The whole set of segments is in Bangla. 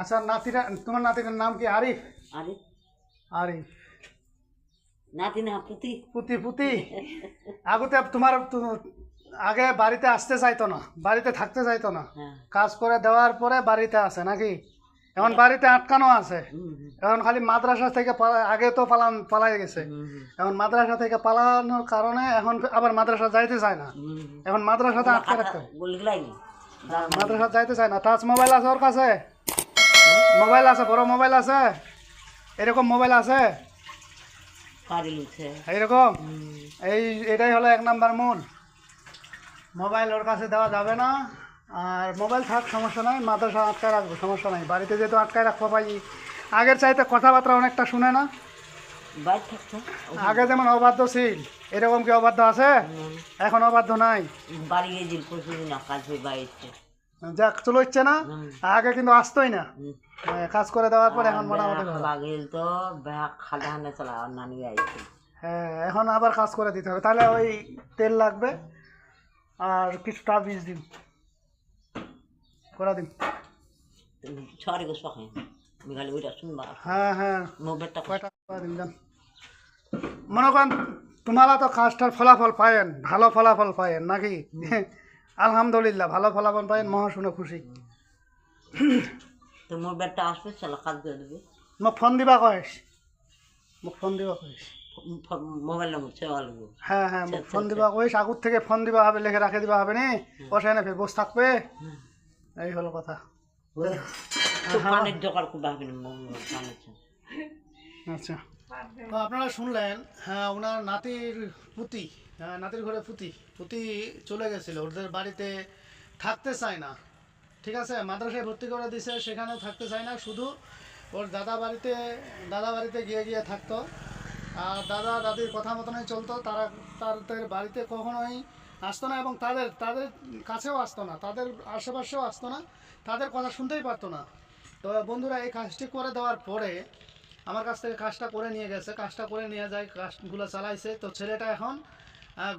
আচ্ছা নাতিরা তোমার নাতির নাম কি আরিফ? আরে আরিফ। নাতি না পুতি। পুতি পুতি। আগতে তোমার আগে বাড়িতে আসতে চাইতো না বাড়িতে থাকতে চাইতো না। হ্যাঁ। কাজ করে দেওয়ার পরে বাড়িতে আসে নাকি? এখন বাড়িতে আটকানো আছে। এখন খালি মাদ্রাসা থেকে আগে তো পালান পালাই গেছে। এখন মাদ্রাসা থেকে পালানোর কারণে এখন আবার মাদ্রাসা যাইতে চায় না। এখন মাদ্রাসাতে আটকে রাখতে মাদ্রাসা যাইতে চায় না। টাচ মোবাইল আছে ওর কাছে? মোবাইল আছে বড় মোবাইল আছে? এরকম মোবাইল আছে? এইরকম? এই এটাই হলো এক নাম্বার মূল। মোবাইল ওর কাছে দেওয়া যাবে না। আর মোবাইল থাক সমস্যা নাই। মাদ্রাসা আটকায় রাখব সমস্যা নাই। বাড়িতে যেহেতু আটকায় রাখব পাই আগের চাইতে কথাবার্তা অনেকটা শুনে না। আগে যেমন অবাধ্য ছিল এরকম কি অবাধ্য আছে? এখন অবাধ্য নাই। বাড়ি গিয়েছিল কাজ হয়ে যাক চলো ইচ্ছে না? আগে কিন্তু আসতোই না। হ্যাঁ, কাজ করে দেওয়ার পর এখন মোটামুটি ভালো। লাগিল তো ব্যাগ চলা নানি আইছে। হ্যাঁ এখন আবার কাজ করে দিতে হবে। তাহলে ওই তেল লাগবে আর কিছুটা বীজ দিন। করে দিন। ছড়ে হ্যাঁ হ্যাঁ। মোবাইলটা কয়টা? যান মনে করেন তোমারা তো কাজটার ফলাফল পায়েন ভালো ফলাফল পায়েন নাকি? আলহামদুলিল্লাহ ভালো ফলাফল পায়েন মহা শুনে খুশি। তো মোবাইলটা আসবে চলা কাজ করে দেবে। মোক ফোন দিবা কয়েস? মোক ফোন দিবা কয়েস? মোবাইল নম্বর লাগবে হ্যাঁ হ্যাঁ মোক ফোন দিবা কইস আগুর থেকে ফোন দিবা হবে লিখে রাখে দিবা হবে নি? ওখানে ফের বসে থাকবে? এই হলো কথা। পানির জোগাড় করবে হবে না আচ্ছা। তো আপনারা শুনলেন হ্যাঁ ওনার নাতির পুতি হ্যাঁ নাতির ঘরে পুতি। পুতি চলে গেছিল ওদের বাড়িতে থাকতে চায় না। ঠিক আছে? মাদ্রাসায় ভর্তি করে দিছে সেখানেও থাকতে চায় না। শুধু ওর দাদা বাড়িতে দাদা বাড়িতে গিয়ে গিয়ে থাকতো। আর দাদা দাদির কথা মতনই চলতো। তারা তাদের বাড়িতে কখনোই আসতো না এবং তাদের তাদের কাছেও আসতো না। তাদের আশেপাশেও আসতো না। তাদের কথা শুনতেই পারতো না। তো বন্ধুরা এই কাজটি করে দেওয়ার পরে আমার কাছ থেকে কাজটা করে নিয়ে গেছে। কাজটা করে নিয়ে যায়, কাজগুলো চালাইছে। তো ছেলেটা এখন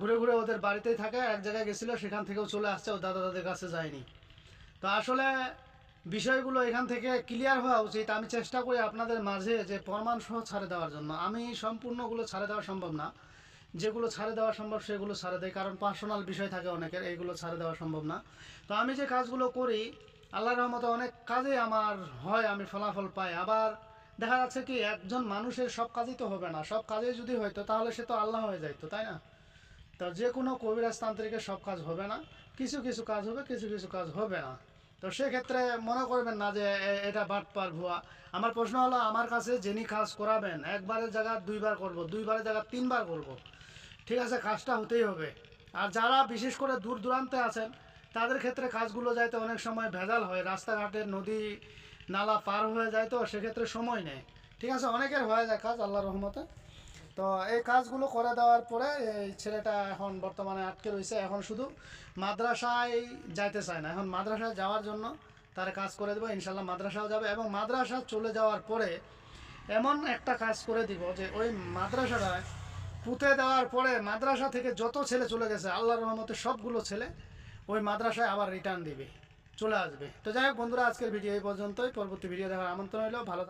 ঘুরে ঘুরে ওদের বাড়িতেই থাকে এক জায়গায় গেছিল, সেখান থেকেও চলে আসছে, ও দাদা দাদের কাছে যায়নি। তো আসলে বিষয়গুলো এখান থেকে ক্লিয়ার হওয়া উচিত। আমি চেষ্টা করি আপনাদের মাঝে যে প্রমাণ সহ ছাড়ে দেওয়ার জন্য। আমি সম্পূর্ণগুলো ছাড়ে দেওয়া সম্ভব না। যেগুলো ছাড়ে দেওয়া সম্ভব, সেগুলো ছাড়ে দেয় কারণ পার্সোনাল বিষয় থাকে অনেকের, এইগুলো ছাড়ে দেওয়া সম্ভব না। তো আমি যে কাজগুলো করি, আল্লাহর রহমতে অনেক কাজে আমার হয়, আমি ফলাফল পাই। আবার দেখা যাচ্ছে কি, একজন মানুষের সব কাজই তো হবে না। সব কাজে যদি হইতো তাহলে সে তো আল্লাহ হয়ে যাইতো, তাই না? তো যে কোনো কবিরাজ তান্ত্রিকের সব কাজ হবে না। কিছু কিছু কাজ হবে, কিছু কিছু কাজ হবে না। তো সেক্ষেত্রে মনে করবেন না যে এটা বাটপার ভুয়া। আমার প্রশ্ন হলো, আমার কাছে যিনি কাজ করাবেন, একবারের জায়গা দুইবার করব, দুইবারের জায়গা তিনবার করব, ঠিক আছে, কাজটা হতেই হবে। আর যারা বিশেষ করে দূর দূরান্তে আছেন, তাদের ক্ষেত্রে কাজগুলো যাইতে অনেক সময় ভেজাল হয়। রাস্তাঘাটের নদী নালা পার হয়ে যায় তো, সেক্ষেত্রে সময় নেয় ঠিক আছে? অনেকের হয়ে যায় কাজ আল্লাহ রহমতে। তো এই কাজগুলো করে দেওয়ার পরে এই ছেলেটা এখন বর্তমানে আটকে রয়েছে। এখন শুধু মাদ্রাসায় যাইতে চায় না। এখন মাদ্রাসায় যাওয়ার জন্য তার কাজ করে দেবো ইনশাল্লাহ মাদ্রাসাও যাবে এবং মাদ্রাসা চলে যাওয়ার পরে এমন একটা কাজ করে দিব যে ওই মাদ্রাসাটায় পুঁতে দেওয়ার পরে মাদ্রাসা থেকে যত ছেলে চলে গেছে, আল্লাহর রহমতে সবগুলো ছেলে ওই মাদ্রাসায় আবার রিটার্ন দিবে। চলে আসবে। তো যাই হোক বন্ধুরা, আজকের ভিডিও এই পর্যন্তই। পরবর্তী ভিডিও দেখার আমন্ত্রণ হলো ভালো